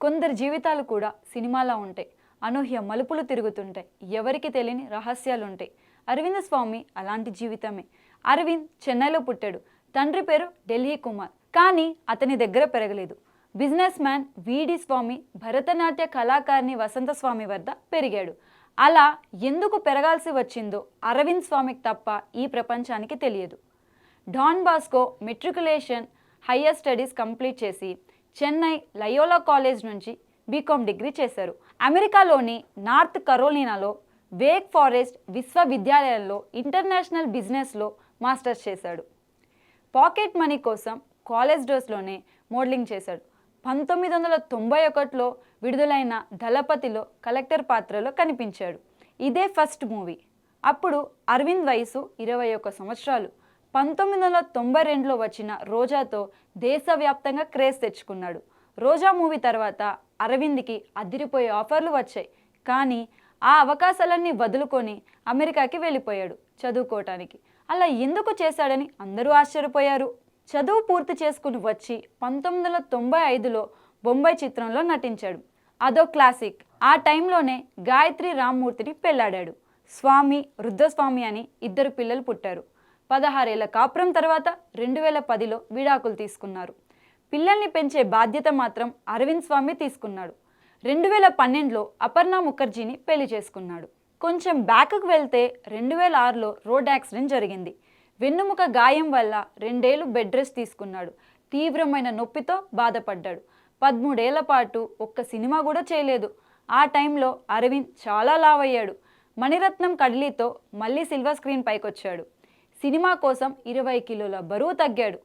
కొందరి జీవితాలు కూడా సినిమాలా ఉంటాయి. అనూహ్య మలుపులు తిరుగుతుంటాయి. ఎవరికి తెలియని రహస్యాలుంటాయి. అరవింద స్వామి అలాంటి జీవితమే. అరవింద్ చెన్నైలో పుట్టాడు. తండ్రి పేరు ఢిల్లీ కుమార్. కానీ అతని దగ్గర పెరగలేదు. బిజినెస్ మ్యాన్ విడి స్వామి భరతనాట్య కళాకారిణి వసంత స్వామి వద్ద పెరిగాడు. అలా ఎందుకు పెరగాల్సి వచ్చిందో అరవింద్ స్వామికి తప్ప ఈ ప్రపంచానికి తెలియదు. Don Bosco matriculation higher studies complete చేసి చెన్నై లయోలా కాలేజ్ నుంచి బీకామ్ డిగ్రీ చేశారు. అమెరికాలోని నార్త్ కరోలినాలో వేక్ ఫారెస్ట్ విశ్వవిద్యాలయంలో ఇంటర్నేషనల్ బిజినెస్లో మాస్టర్స్ చేశాడు. పాకెట్ మనీ కోసం కాలేజ్ డోస్లోనే మోడలింగ్ చేశాడు. పంతొమ్మిది వందల తొంభై ఒకటిలో విడుదలైన దళపతిలో కలెక్టర్ పాత్రలో కనిపించాడు. ఇదే ఫస్ట్ మూవీ. అప్పుడు అరవింద్ వయసు ఇరవై ఒక్క సంవత్సరాలు. పంతొమ్మిది వందల తొంభై రెండులో వచ్చిన రోజాతో దేశవ్యాప్తంగా క్రేజ్ తెచ్చుకున్నాడు. రోజా మూవీ తర్వాత అరవింద్కి అదిరిపోయే ఆఫర్లు వచ్చాయి. కానీ ఆ అవకాశాలన్నీ వదులుకొని అమెరికాకి వెళ్ళిపోయాడు చదువుకోవటానికి. అలా ఎందుకు చేశాడని అందరూ ఆశ్చర్యపోయారు. చదువు పూర్తి చేసుకుని వచ్చి పంతొమ్మిది వందల తొంభై ఐదులో బొంబాయి చిత్రంలో నటించాడు. అదో క్లాసిక్. ఆ టైంలోనే గాయత్రి రామ్మూర్తిని పెళ్ళాడాడు. స్వామి రుద్రస్వామి అని ఇద్దరు పిల్లలు పుట్టారు. పదహారేళ్ళ కాపురం తర్వాత రెండు వేల పదిలో విడాకులు తీసుకున్నారు. పిల్లల్ని పెంచే బాధ్యత మాత్రం అరవింద్ స్వామి తీసుకున్నాడు. రెండు వేల పన్నెండులో అపర్ణ ముఖర్జీని పెళ్ళి చేసుకున్నాడు. కొంచెం బ్యాక్కు వెళ్తే రెండు వేల ఆరులో రోడ్ యాక్సిడెంట్ జరిగింది. వెన్నుముక గాయం వల్ల రెండేళ్ళు బెడ్ రెస్ట్ తీసుకున్నాడు. తీవ్రమైన నొప్పితో బాధపడ్డాడు. పదమూడేళ్ళ పాటు ఒక్క సినిమా కూడా చేయలేదు. ఆ టైంలో అరవింద్ చాలా లావయ్యాడు. మణిరత్నం కడ్లీతో మళ్ళీ సిల్వర్ స్క్రీన్ పైకొచ్చాడు. సినిమా కోసం ఇరవై కిలోల బరువు తగ్గాడు.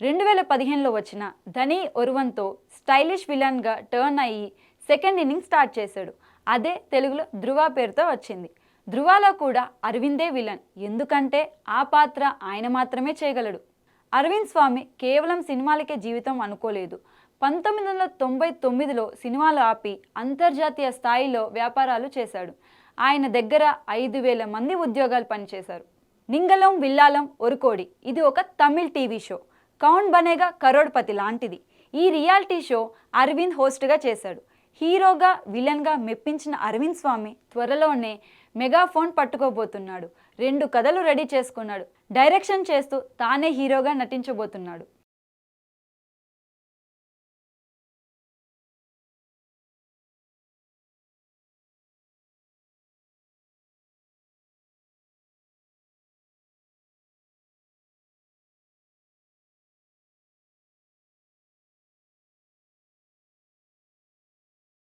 రెండు వేల పదిహేనులో వచ్చిన ధనీ ఒరువన్తో స్టైలిష్ విలన్గా టర్న్ అయ్యి సెకండ్ ఇన్నింగ్ స్టార్ట్ చేశాడు. అదే తెలుగులో ధృవ పేరుతో వచ్చింది. ధృవాలో కూడా అరవిందే విలన్. ఎందుకంటే ఆ పాత్ర ఆయన మాత్రమే చేయగలడు. అరవింద్ స్వామి కేవలం సినిమాలకే జీవితం అనుకోలేదు. పంతొమ్మిది వందల తొంభై తొమ్మిదిలో సినిమాలు ఆపి అంతర్జాతీయ స్థాయిలో వ్యాపారాలు చేశాడు. ఆయన దగ్గర ఐదు వేల మంది ఉద్యోగాలు పనిచేశారు. నింగలం విల్లాలం ఒరుకోడి. ఇది ఒక తమిళ్ టీవీ షో. కౌన్ బనేగా కరోడ్పతి లాంటిది. ఈ రియాలిటీ షో అరవింద్ హోస్ట్గా చేశాడు. హీరోగా విలన్గా మెప్పించిన అరవింద్ స్వామి త్వరలోనే మెగాఫోన్ పట్టుకోబోతున్నాడు. రెండు కథలు రెడీ చేసుకున్నాడు. డైరెక్షన్ చేస్తూ తానే హీరోగా నటించబోతున్నాడు.